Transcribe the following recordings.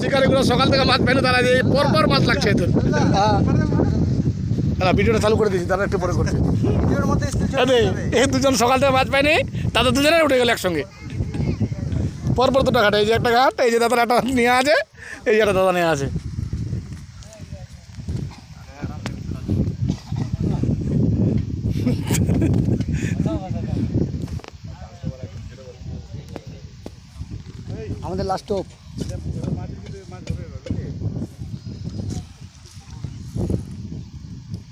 শিকারিগুলো সকাল থেকে মাছ পেনে তারা এই পর পর মাছ লাগছে এদের। ভিডিওটা চালু করে দিয়েছি তারা একটু পরে করছে। এই দুজন সকাল থেকে মাছ পায়নি, তাদের দুজনে উঠে গেল একসঙ্গে। পরপর দুটো ঘাট, এই যে একটা ঘাট, এই যে দাদার একটা নিয়ে আছে, এই যে একটা দাদা নিয়ে আছে। আমাদের লাস্ট অফ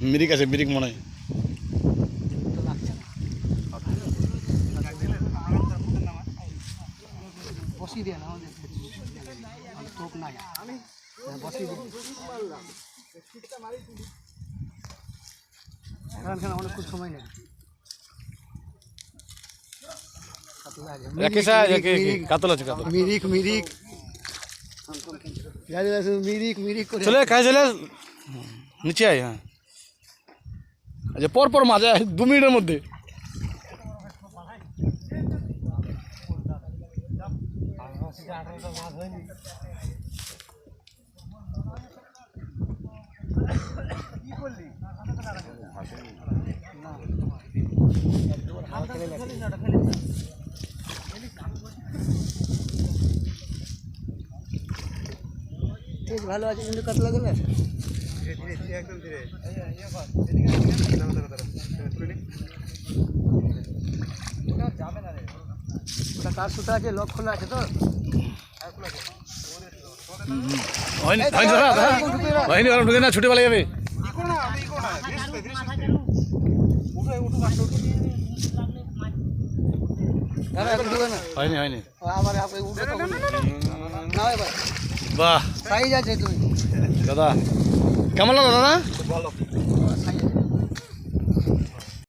মিরিক আছে মিরিক মনে হয়। বসিয়ে দিয়ে না আমাদের টোপ নাই। হ্যাঁ, বসিয়ে দিয়ে। সময় আছে কাতল। মিরিক। মিরিক পেঁয়াজ রসুন মিরিক মিরিক করে চলে কাজ চলে নিচে আয় হ্যাঁ আচ্ছা পর পর ঠিক ভালো আছে কিন্তু কাতলা গেলে ওটা কার সুতা আছে? লক খোলা আছে তো? ঢুকে না ছুটি পালিয়ে যাবে। হয়নি হয়নি। আমার উঠে না এবার। বাহ। সাইজ আছে তুমি দাদা কেমন লাগল দাদা?